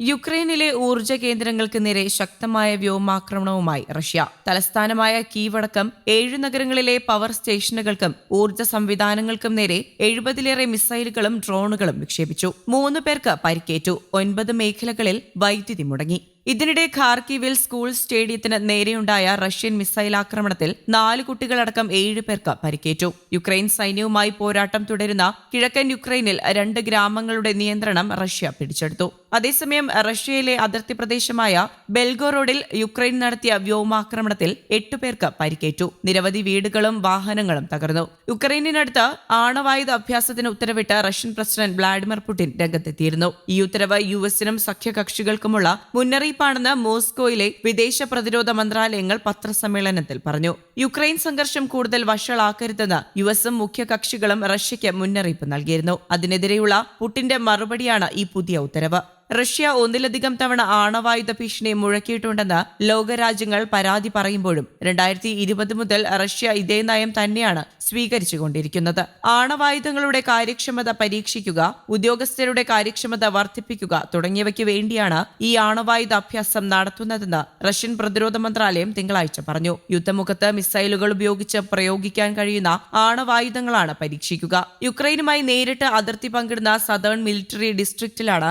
യുക്രൈനിലെ ഊർജ കേന്ദ്രങ്ങൾക്ക് നേരെ ശക്തമായ വ്യോമാക്രമണവുമായി റഷ്യ. തലസ്ഥാനമായ കീവടക്കം ഏഴ് നഗരങ്ങളിലെ പവർ സ്റ്റേഷനുകൾക്കും ഊർജ സംവിധാനങ്ങൾക്കും നേരെ എഴുപതിലേറെ മിസൈലുകളും ഡ്രോണുകളും വിക്ഷേപിച്ചു മൂന്ന് പേർക്ക് പരിക്കേറ്റു. ഒൻപത് മേഖലകളിൽ വൈദ്യുതി മുടങ്ങി. ഇതിനിടെ ഖാർക്കിവിൽ സ്കൂൾ സ്റ്റേഡിയത്തിന് നേരെയുണ്ടായ റഷ്യൻ മിസൈൽ ആക്രമണത്തിൽ നാല് കുട്ടികളടക്കം ഏഴ് പേർക്ക് പരിക്കേറ്റു. യുക്രൈൻ സൈന്യവുമായി പോരാട്ടം തുടരുന്ന കിഴക്കൻ യുക്രൈനിൽ രണ്ട് ഗ്രാമങ്ങളുടെ നിയന്ത്രണം റഷ്യ പിടിച്ചെടുത്തു. അതേസമയം റഷ്യയിലെ അതിർത്തി പ്രദേശമായ ബെൽഗോറോഡിൽ യുക്രൈൻ നടത്തിയ വ്യോമാക്രമണത്തിൽ എട്ടു പേർക്ക് പരിക്കേറ്റു. നിരവധി വീടുകളും വാഹനങ്ങളും തകർന്നു. യുക്രൈനിനടുത്ത് ആണവായുധ അഭ്യാസത്തിന് ഉത്തരവിട്ട റഷ്യൻ പ്രസിഡന്റ് വ്ളാഡിമിർ പുടിൻ രംഗത്തെത്തിയിരുന്നു. ഈ ഉത്തരവ് യു എസിനും സഖ്യകക്ഷികൾക്കുമുള്ള മുന്നറിയിപ്പാണെന്ന് മോസ്കോയിലെ വിദേശ പ്രതിരോധ മന്ത്രാലയങ്ങൾ പത്രസമ്മേളനത്തിൽ പറഞ്ഞു. യുക്രൈൻ സംഘർഷം കൂടുതൽ വഷളാക്കരുതെന്ന് യു എസും മുഖ്യ കക്ഷികളും റഷ്യയ്ക്ക് മുന്നറിയിപ്പ് നൽകിയിരുന്നു. അതിനെതിരെയുള്ള പുട്ടിന്റെ മറുപടിയാണ് ഈ പുതിയ ഉത്തരവ്. റഷ്യ ഒന്നിലധികം തവണ ആണവായുധ ഭീഷണി മുഴക്കിയിട്ടുണ്ടെന്ന് ലോകരാജ്യങ്ങൾ പരാതി പറയുമ്പോഴും രണ്ടായിരത്തി ഇരുപത് മുതൽ റഷ്യ ഇതേ നയം തന്നെയാണ് സ്വീകരിച്ചുകൊണ്ടിരിക്കുന്നത്. ആണവായുധങ്ങളുടെ കാര്യക്ഷമത പരീക്ഷിക്കുക ഉദ്യോഗസ്ഥരുടെ കാര്യക്ഷമത വർദ്ധിപ്പിക്കുക തുടങ്ങിയവയ്ക്ക് വേണ്ടിയാണ് ഈ ആണവായുധ അഭ്യാസം നടത്തുന്നതെന്ന് റഷ്യൻ പ്രതിരോധ മന്ത്രാലയം തിങ്കളാഴ്ച പറഞ്ഞു. യുദ്ധമുഖത്ത് മിസൈലുകൾ ഉപയോഗിച്ച് പ്രയോഗിക്കാൻ കഴിയുന്ന ആണവായുധങ്ങളാണ് പരീക്ഷിക്കുക. യുക്രൈനുമായി നേരിട്ട് അതിർത്തി പങ്കിടുന്ന സദേൺ മിലിറ്ററി ഡിസ്ട്രിക്റ്റിലാണ്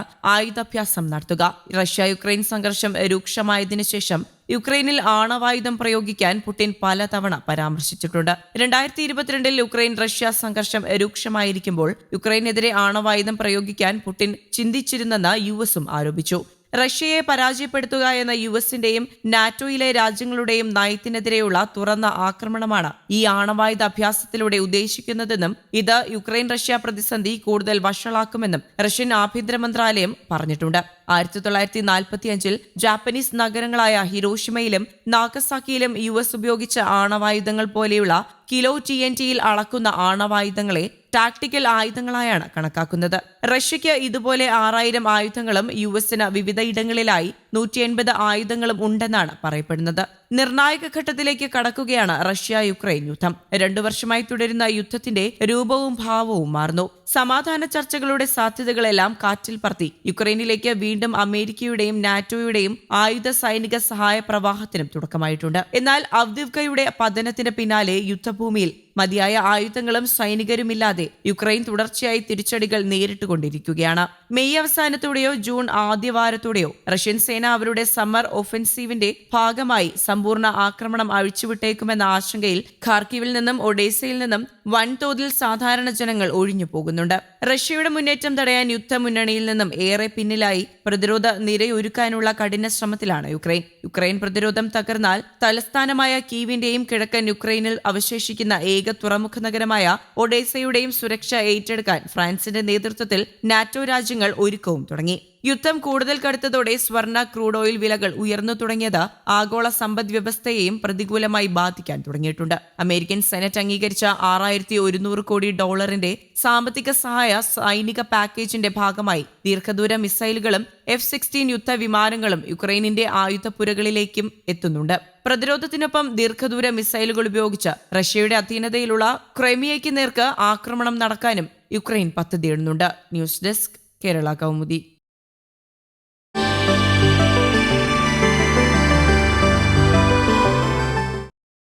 ആയുധാഭ്യാസം നടത്തുക. റഷ്യ യുക്രൈൻ സംഘർഷം രൂക്ഷമായതിനു ശേഷം യുക്രൈനിൽ ആണവായുധം പ്രയോഗിക്കാൻ പുടിൻ പലതവണ പരാമർശിച്ചിട്ടുണ്ട്. രണ്ടായിരത്തി ഇരുപത്തിരണ്ടിൽ യുക്രൈൻ റഷ്യ സംഘർഷം രൂക്ഷമായിരിക്കുമ്പോൾ യുക്രൈനെതിരെ ആണവായുധം പ്രയോഗിക്കാൻ പുടിൻ ചിന്തിച്ചിരുന്നെന്ന് യു എസും ആരോപിച്ചു. റഷ്യയെ പരാജയപ്പെടുത്തുക എന്ന യു എസിന്റെയും നാറ്റോയിലെ രാജ്യങ്ങളുടെയും നയത്തിനെതിരെയുള്ള തുറന്ന ആക്രമണമാണ് ഈ ആണവായുധ അഭ്യാസത്തിലൂടെ ഉദ്ദേശിക്കുന്നതെന്നും ഇത് യുക്രൈൻ റഷ്യ പ്രതിസന്ധി കൂടുതൽ വഷളാക്കുമെന്നും റഷ്യൻ ആഭ്യന്തര മന്ത്രാലയം പറഞ്ഞിട്ടുണ്ട്. ആയിരത്തി തൊള്ളായിരത്തി നാൽപ്പത്തി അഞ്ചിൽ ജാപ്പനീസ് നഗരങ്ങളായ ഹിരോഷിമയിലും നാഗസാക്കിയിലും യു എസ് ഉപയോഗിച്ച ആണവായുധങ്ങൾ പോലെയുള്ള കിലോ ടി എൻ ടിയിൽ അളക്കുന്ന ആണവായുധങ്ങളെ ടാക്ടിക്കൽ ആയുധങ്ങളായാണ് കണക്കാക്കുന്നത്. റഷ്യയ്ക്ക് ഇതുപോലെ ആറായിരം ആയുധങ്ങളും യു എസിന് വിവിധയിടങ്ങളിലായി നൂറ്റി എൺപത് ആയുധങ്ങളും ഉണ്ടെന്നാണ് പറയപ്പെടുന്നത്. നിർണായക ഘട്ടത്തിലേക്ക് കടക്കുകയാണ് റഷ്യ യുക്രൈൻ യുദ്ധം. രണ്ടു വർഷമായി തുടരുന്ന യുദ്ധത്തിന്റെ രൂപവും ഭാവവും മാറുന്നു. സമാധാന ചർച്ചകളുടെ സാധ്യതകളെല്ലാം കാറ്റിൽ പറത്തി. യുക്രൈനിലേക്ക് വീണ്ടും അമേരിക്കയുടെയും നാറ്റോയുടെയും ആയുധ സൈനിക സഹായ പ്രവാഹത്തിനും തുടക്കമായിട്ടുണ്ട്. എന്നാൽ അവ്ദിവ്കയുടെ പതനത്തിന് പിന്നാലെ യുദ്ധഭൂമിയിൽ മതിയായ ആയുധങ്ങളും സൈനികരുമില്ലാതെ യുക്രൈൻ തുടർച്ചയായി തിരിച്ചടികൾ നേരിട്ടുകൊണ്ടിരിക്കുകയാണ്. മെയ് അവസാനത്തോടെയോ ജൂൺ ആദ്യവാരത്തോടെയോ റഷ്യൻ സേന അവരുടെ സമ്മർ ഒഫൻസീവിന്റെ ഭാഗമായി സമ്പൂർണ ആക്രമണം അഴിച്ചുവിട്ടേക്കുമെന്ന ആശങ്കയിൽ ഖാർക്കിവിൽ നിന്നും ഒഡേസയിൽ നിന്നും വൻതോതിൽ സാധാരണ ജനങ്ങൾ ഒഴിഞ്ഞു പോകുന്നുണ്ട്. റഷ്യയുടെ മുന്നേറ്റം തടയാൻ യുദ്ധമുന്നണിയിൽ നിന്നും ഏറെ പിന്നിലായി പ്രതിരോധ നിരയൊരുക്കാനുള്ള കഠിന ശ്രമത്തിലാണ് യുക്രൈൻ. യുക്രൈൻ പ്രതിരോധം തകർന്നാൽ തലസ്ഥാനമായ കീവിന്റെയും കിഴക്കൻ യുക്രൈനിൽ അവശേഷിക്കുന്ന ഏക തുറമുഖ നഗരമായ ഒഡേസയുടെയും സുരക്ഷ ഏറ്റെടുക്കാൻ ഫ്രാൻസിന്റെ നേതൃത്വത്തിൽ നാറ്റോ രാജ്യങ്ങൾ ഒരുക്കവും തുടങ്ങി. യുദ്ധം കൂടുതൽ കടുത്തതോടെ സ്വർണ ക്രൂഡ് ഓയിൽ വിലകൾ ഉയർന്നു തുടങ്ങിയത് ആഗോള സമ്പദ് വ്യവസ്ഥയെയും പ്രതികൂലമായി ബാധിക്കാൻ തുടങ്ങിയിട്ടുണ്ട്. അമേരിക്കൻ സെനറ്റ് അംഗീകരിച്ച ആറായിരത്തി ഒരുന്നൂറ് കോടി ഡോളറിന്റെ സാമ്പത്തിക സഹായ സൈനിക പാക്കേജിന്റെ ഭാഗമായി ദീർഘദൂര മിസൈലുകളും എഫ് സിക്സ്റ്റീൻ യുദ്ധ വിമാനങ്ങളും യുക്രൈനിന്റെ ആയുധപ്പുരകളിലേക്കും എത്തുന്നുണ്ട്. പ്രതിരോധത്തിനൊപ്പം ദീർഘദൂര മിസൈലുകൾ ഉപയോഗിച്ച് റഷ്യയുടെ അധീനതയിലുള്ള ക്രൈമിയയ്ക്ക് നേർക്ക് ആക്രമണം നടക്കാനും യുക്രൈൻ പദ്ധതിയിടുന്നുണ്ട് ന്യൂസ് ഡെസ്ക് കേരള കൗമുദി.